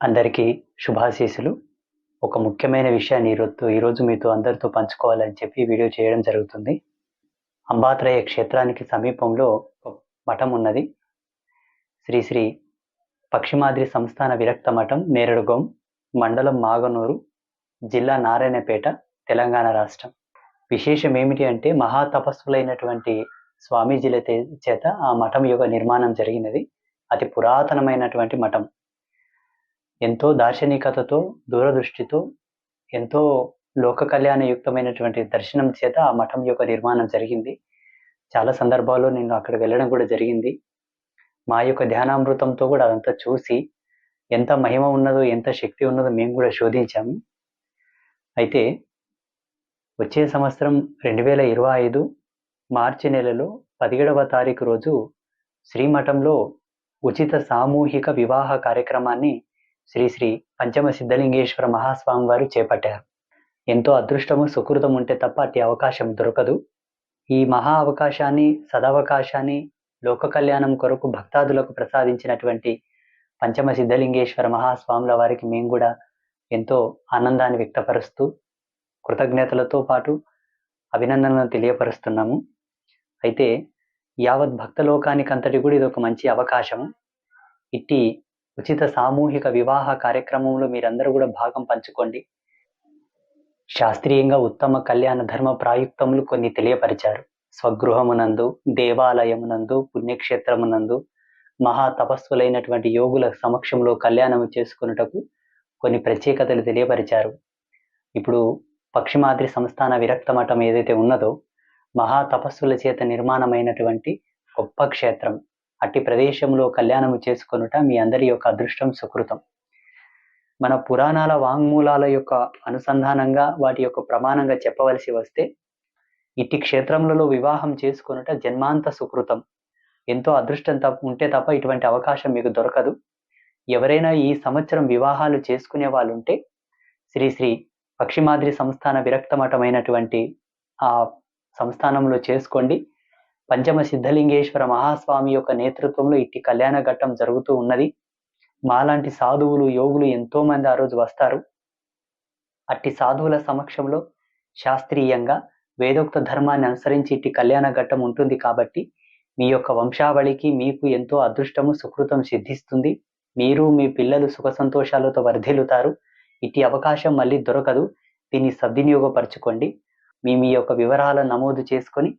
అందరికీ శుభాశీసులు ఒక ముఖ్యమైన విషయాన్ని ఈరోజు ఈరోజు మీతో అందరితో పంచుకోవాలని చెప్పి వీడియో చేయడం జరుగుతుంది. అంబాత్రయ క్షేత్రానికి సమీపంలో మఠం ఉన్నది. శ్రీ శ్రీ పక్షిమాద్రి సంస్థాన విరక్త మఠం నేరడుగోం మండలం మాగనూరు జిల్లా నారాయణపేట తెలంగాణ రాష్ట్రం. విశేషం ఏమిటి అంటే మహా తపస్సులైనటువంటి స్వామీజీల చేత ఆ మఠం యొక్క నిర్మాణం జరిగినది. అతి పురాతనమైనటువంటి మఠం. ఎంతో దార్శనికతతో దూరదృష్టితో ఎంతో లోక కళ్యాణయుక్తమైనటువంటి దర్శనం చేత ఆ మఠం యొక్క నిర్మాణం జరిగింది. చాలా సందర్భాల్లో నేను అక్కడ వెళ్ళడం కూడా జరిగింది. మా యొక్క ధ్యానామృతంతో కూడా అదంతా చూసి ఎంత మహిమ ఉన్నదో ఎంత శక్తి ఉన్నదో మేము కూడా శోధించాము. అయితే వచ్చే సంవత్సరం రెండు వేల ఇరవై ఐదు మార్చి నెలలో పదిహేడవ తారీఖు రోజు శ్రీమఠంలో ఉచిత సామూహిక వివాహ కార్యక్రమాన్ని శ్రీ శ్రీ పంచమ సిద్ధలింగేశ్వర మహాస్వామి వారు చేపట్టారు. ఎంతో అదృష్టము సుకృతం ఉంటే తప్ప అట్టి అవకాశం దొరకదు. ఈ మహా అవకాశాన్ని సదవకాశాన్ని లోక కళ్యాణం కొరకు భక్తాదులకు ప్రసాదించినటువంటి పంచమ సిద్ధలింగేశ్వర మహాస్వాముల వారికి మేము కూడా ఎంతో ఆనందాన్ని వ్యక్తపరుస్తూ కృతజ్ఞతలతో పాటు అభినందనలను తెలియపరుస్తున్నాము. అయితే యావత్ భక్త లోకానికి అంతటి కూడా ఇది ఒక మంచి అవకాశం ఇట్టి ఉచిత సామూహిక వివాహ కార్యక్రమంలో మీరందరూ కూడా భాగం పంచుకోండి. శాస్త్రీయంగా ఉత్తమ కళ్యాణ ధర్మ ప్రాయుక్తములు కొన్ని తెలియపరిచారు. స్వగృహమునందు దేవాలయమునందు పుణ్యక్షేత్రమునందు మహా తపస్సులైనటువంటి యోగుల సమక్షంలో కళ్యాణము చేసుకున్నటకు కొన్ని ప్రత్యేకతలు తెలియపరిచారు. ఇప్పుడు పక్షిమాద్రి సంస్థాన విరక్త మఠం ఏదైతే ఉన్నదో మహా తపస్సుల చేత నిర్మాణమైనటువంటి గొప్ప క్షేత్రం. అట్టి ప్రదేశంలో కళ్యాణము చేసుకొనుట మీ అందరి యొక్క అదృష్టం సుకృతం. మన పురాణాల వాంగ్మూలాల యొక్క అనుసంధానంగా వాటి యొక్క ప్రమాణంగా చెప్పవలసి వస్తే ఇట్టి క్షేత్రములలో వివాహం చేసుకొనుట జన్మాంత సుకృతం. ఎంతో అదృష్టం తప్ప ఉంటే తప్ప ఇటువంటి అవకాశం మీకు దొరకదు. ఎవరైనా ఈ సంవత్సరం వివాహాలు చేసుకునే వాళ్ళు ఉంటే శ్రీ శ్రీ పక్షిమాద్రి సంస్థాన విరక్తమఠమైనటువంటి ఆ సంస్థానంలో చేసుకోండి. పంచమ సిద్ధలింగేశ్వర మహాస్వామి యొక్క నేతృత్వంలో ఇట్టి కళ్యాణ ఘట్టం జరుగుతూ ఉన్నది. మాలాంటి సాధువులు యోగులు ఎంతో మంది ఆ రోజు వస్తారు. అట్టి సాధువుల సమక్షంలో శాస్త్రీయంగా వేదోక్త ధర్మాన్ని అనుసరించి ఇట్టి కళ్యాణ ఘట్టం ఉంటుంది కాబట్టి మీ యొక్క వంశావళికి మీకు ఎంతో అదృష్టము సుకృతం సిద్ధిస్తుంది. మీరు మీ పిల్లలు సుఖ సంతోషాలతో వర్ధిల్లుతారు. ఇట్టి అవకాశం మళ్ళీ దొరకదు. దీన్ని సద్వినియోగపరచుకోండి. మీ మీ యొక్క వివరాలను నమోదు చేసుకొని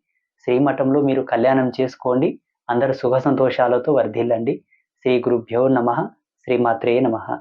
శ్రీ మఠంలో మీరు కళ్యాణం చేసుకోండి. అందరు సుఖ సంతోషాలతో వర్ధిల్లండి. శ్రీ గురుభ్యో నమ. శ్రీమాత్రే నమ.